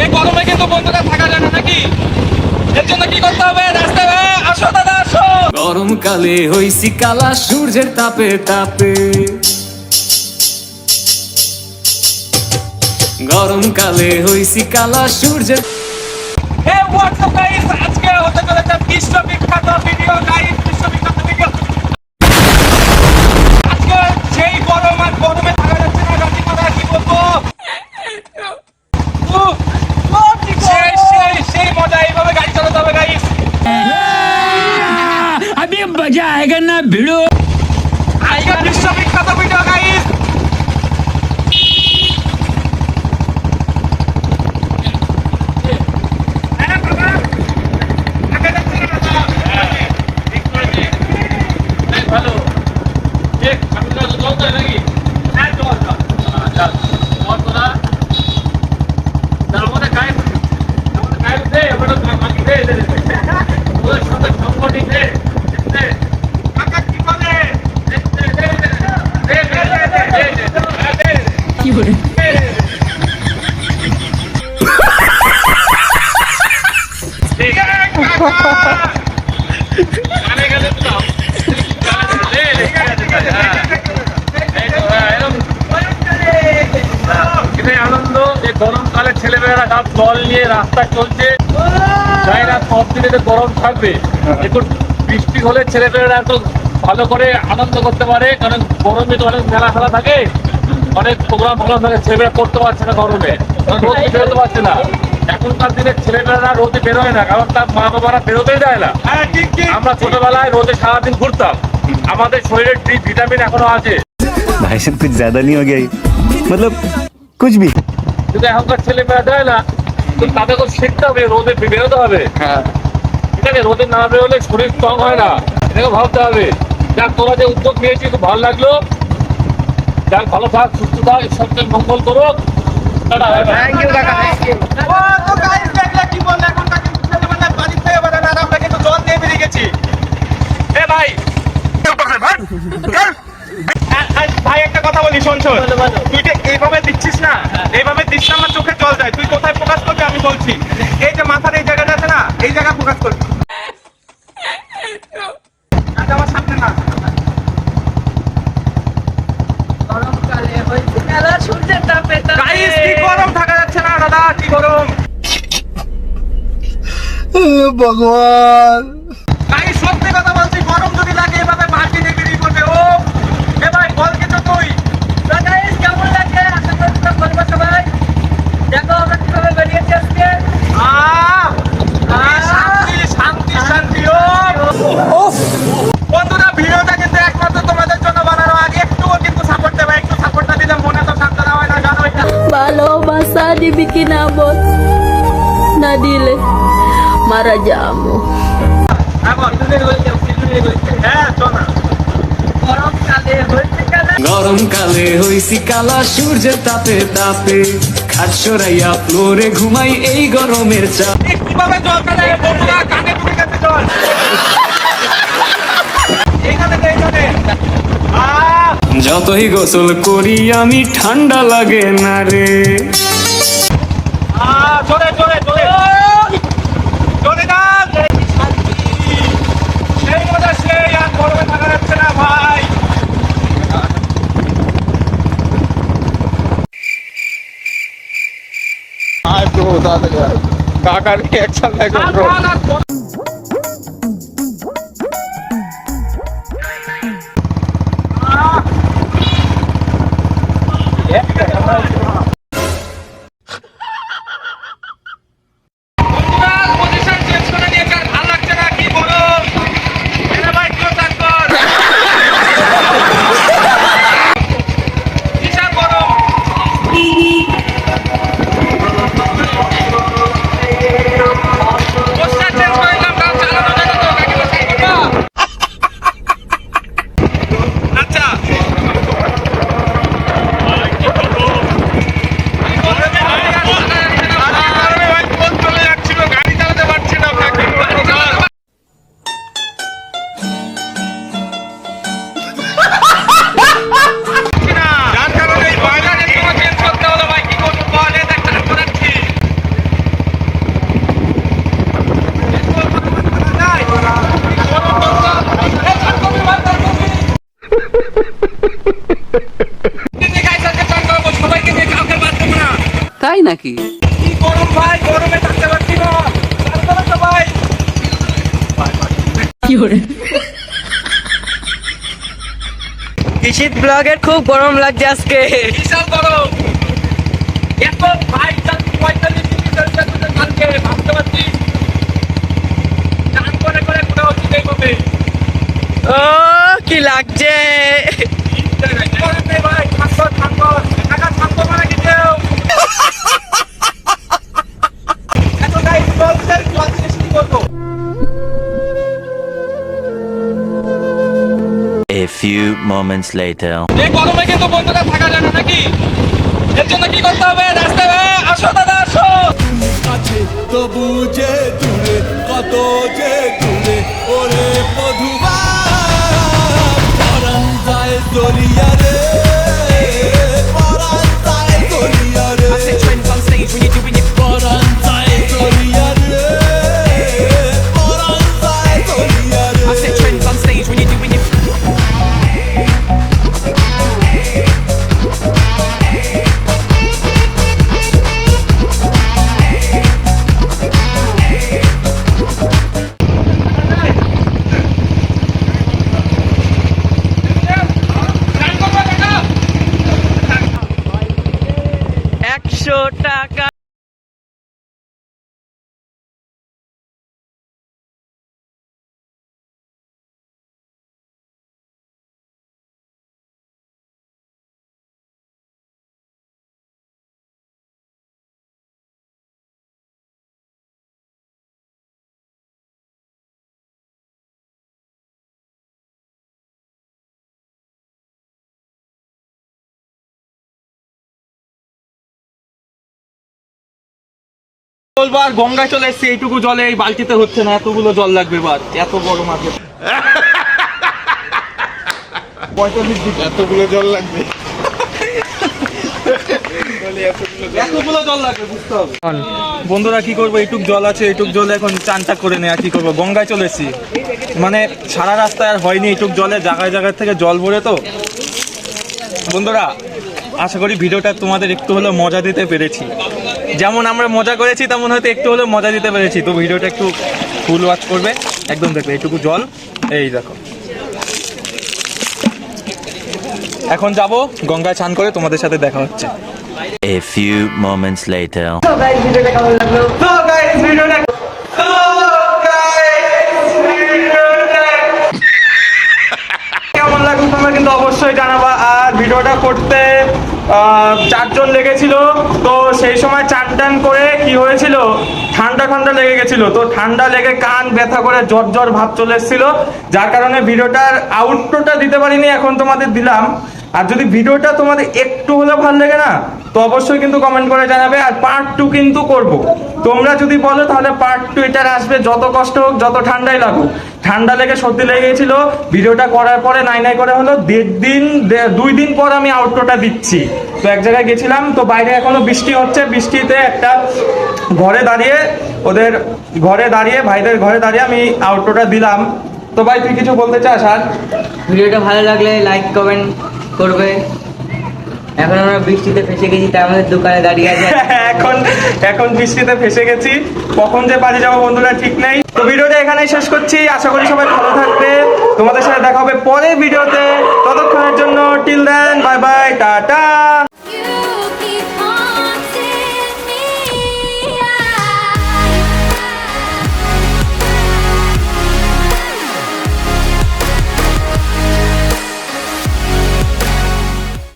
এই গরমে কিন্তু বন্ধুরা থাকা যায় না নাকি? এর জন্য কি করতে হবে? রাস্তায় আসো দাদা আসো। গরমকালে হইছি কালা সূর্যের তাপে তাপে। গরমকালে হইছি কালা সূর্যের হে হোয়াটসঅ্যাপ গাইস আজকে হতে চলেছে বিশ্ববিখ্যাত ভিডিও গাইস আনন্দ যে গরমকালে ছেলেমেয়েরা সব জল নিয়ে রাস্তায় চলছে। জানি না সব দিনে যে গরম থাকবে। একটু বৃষ্টি হলে ছেলেমেয়েরা একটু ভালো করে আনন্দ করতে পারে, কারণ গরমে তো অনেক মেলা ফেলা থাকে। অনেক প্রোগ্রাম ফোগ্রাম থাকে ছেলেমেয়েরা করতে পারছে না গরমে। রোদে পারছে না। এখনকার দিনে ছেলেমেয়েরা রোদে বেরোয় না কারণ তার মা বাবারা বেরোতেই দেয় না হ্যাঁ ঠিক ঠিক আমরা ছোটবেলায় রোদে সারাদিন ঘুরতাম আমাদের শরীরে ডি ভিটামিন এখনো আছে भाई साहब कुछ ज्यादा नहीं हो गया ये? मतलब कुछ भी কিন্তু এখনকার ছেলে মেয়েরা দেয় না তো তাদেরকে শিখতে হবে রোদে বেরোতে হবে ঠিক আছে রোদে না বেরোলে শরীর স্ট্রং হয় না এটাকে ভাবতে হবে যাক তোরা যে উদ্যোগ নিয়েছিস খুব ভালো লাগলো যাক ভালো থাক সুস্থ থাক ঈশ্বরকে মঙ্গল করো থ্যাংক ইউ কাকা ও তো গাইস দেখলে কি বললে এখন তাকে বুঝতে পারলে বাড়ি থেকে বেরোয় না আর আমরা কিন্তু জল দিয়ে বেরিয়ে গেছি। এ ভাই। আ- আ- ভাই একটা কথা বলি শোন শোন। তুই যে এইভাবে দিচ্ছিস না এইভাবে দিস না আমার চোখে জল যায়। তুই কোথায় ফোকাস করবি আমি বলছি। এই যে মাথার এই জায়গাটা আছে না এই জায়গা ফোকাস করবি আচ্ছা, আমার সামনে না গাইস কি গরম থাকা যাচ্ছে না দাদা কি গরম ভগবান। গাইস সত্যি কথা বলছি গরম যদি লাগে এভাবে মাটি বেরিয়ে পড়বে ও এ ভাই বল কিছু তুই? আহ! কি শান্তি, শান্তি, শান্তি, ও! বন্ধুরা ভিডিওটা কিন্তু একমাত্র তোমাদের জন্য বানানো। আর একটুও কিন্তু সাপোর্ট দেবে একটু সাপোর্ট না দিলে মনে তো সান্ত্বনা হয় না জানো এটা ভালোবাসা dibikin abot na dile mara হ্যাঁ গরমকালে হইছি কালা সূর্যের তাপে তাপে। খাট সরাইয়া ফ্লোরে ঘুমাই এই গরমের চাপ। কীভাবে কানে ঢুকে গেছে জল যতই গোসল করি আমি ঠান্ডা লাগে না রে। আহ জোরে জোরে জোরে জোরে तो बता देगा काका रिएक्शन देखो ब्रो Yeah. নাকি? কি গরম ভাই গরমে থাকতে পারছি না তারপরে তো ভাই শীত ব্লগের খুব গরম লাগছে আজকে। বিশাল গরম এত ভাই চাল পঁয়তাল্লিশ ডিগ্রি সেলসিয়াস কালকে ভাবতে পারছি চান করে হচ্ছে ও কি লাগছে? Few moments later. এই গরমে কিন্তু বন্ধুরা থাকা যায় না নাকি? এর জন্য কি করতে হবে? রাস্তা ভাই, আসো দাদা আসো। তবু যে দূরে কত যে দূরে ওরে টাকা। বলব আর গঙ্গায় চলে এসছি এইটুকু জলে এই বালতিতে হচ্ছে না এতগুলো জল লাগবে এবার এত গরম আছে পঁয়তাল্লিশ ডিগ্রি। এতগুলো জল লাগবে। এতগুলো জল লাগবে বুঝতে হবে। বন্ধুরা কি করব? এইটুক জল আছে এইটুক জলে এখন চানটা করে নেয় কি করব? গঙ্গায় চলে এসছি। মানে সারা রাস্তায় আর হয়নি এইটুক জলে জায়গায় জায়গায় থেকে জল ভরে তো। বন্ধুরা আশা করি ভিডিওটা তোমাদের একটু হলেও মজা দিতে পেরেছি। যেমন আমরা মজা করেছি তেমন হয়তো একটু হলেও মজা দিতে পেরেছি। তো ভিডিওটা একটু ফুল ওয়াচ করবে একদম দেখবে এটুকু জল। এই দেখো। এখন যাব গঙ্গায় স্নান করে তোমাদের সাথে দেখা হচ্ছে। A few moments later. তো গাইস ভিডিওটা So guys, ভিডিওটা কেমন লাগল? তোমরা কিন্তু অবশ্যই জানাবা আর ভিডিওটা করতে চারজন লেগেছিল। তো সেই সময় চার টান করে কি হয়েছিল? ঠান্ডা ঠান্ডা লেগে গেছিল। তো ঠান্ডা লেগে কান ব্যথা করে জ্বর জ্বর ভাব চলে এসেছিল। যার কারণে ভিডিওটার আউটপুটটা দিতে পারিনি, এখন তোমাদের দিলাম। আর যদি ভিডিওটা তোমাদের একটু হলেও ভালো লাগে না, তো অবশ্যই কিন্তু কমেন্ট করে জানাবে আর পার্ট টু কিন্তু করব। তোমরা যদি বলো তাহলে পার্ট টু এটার আসবে, যত কষ্ট হোক, যত ঠান্ডাই লাগুক। ঠান্ডা লেগে সর্দি লেগে গেছিল ভিডিওটা করার পরে নাই নাই করে হলো, দেড় দিন দুই দিন পর আমি আউটরোটা দিচ্ছি। তো এক জায়গায় গেছিলাম, তো বাইরে এখনও বৃষ্টি হচ্ছে, বৃষ্টিতে একটা ঘরে দাঁড়িয়ে, ওদের ঘরে দাঁড়িয়ে, ভাইদের ঘরে দাঁড়িয়ে আমি আউটরোটা দিলাম। তো ভাই, তুই কিছু বলতে চাস আর? ভিডিওটা ভালো লাগলে লাইক কমেন্ট করবে। এখন আমরা বৃষ্টিতে ফেসে গেছি, তাই আমাদের দোকানে দাঁড়িয়ে আছে। এখন এখন বৃষ্টিতে ফেসে গেছি। কখন যে বাড়ি যাব বন্ধুরা ঠিক নেই। তো ভিডিওটা এখানে শেষ করছি। আশা করি সবাই ভালো থাকবে। তোমাদের সাথে দেখা হবে পরের ভিডিওতে। ততক্ষণের জন্য till then bye bye tata.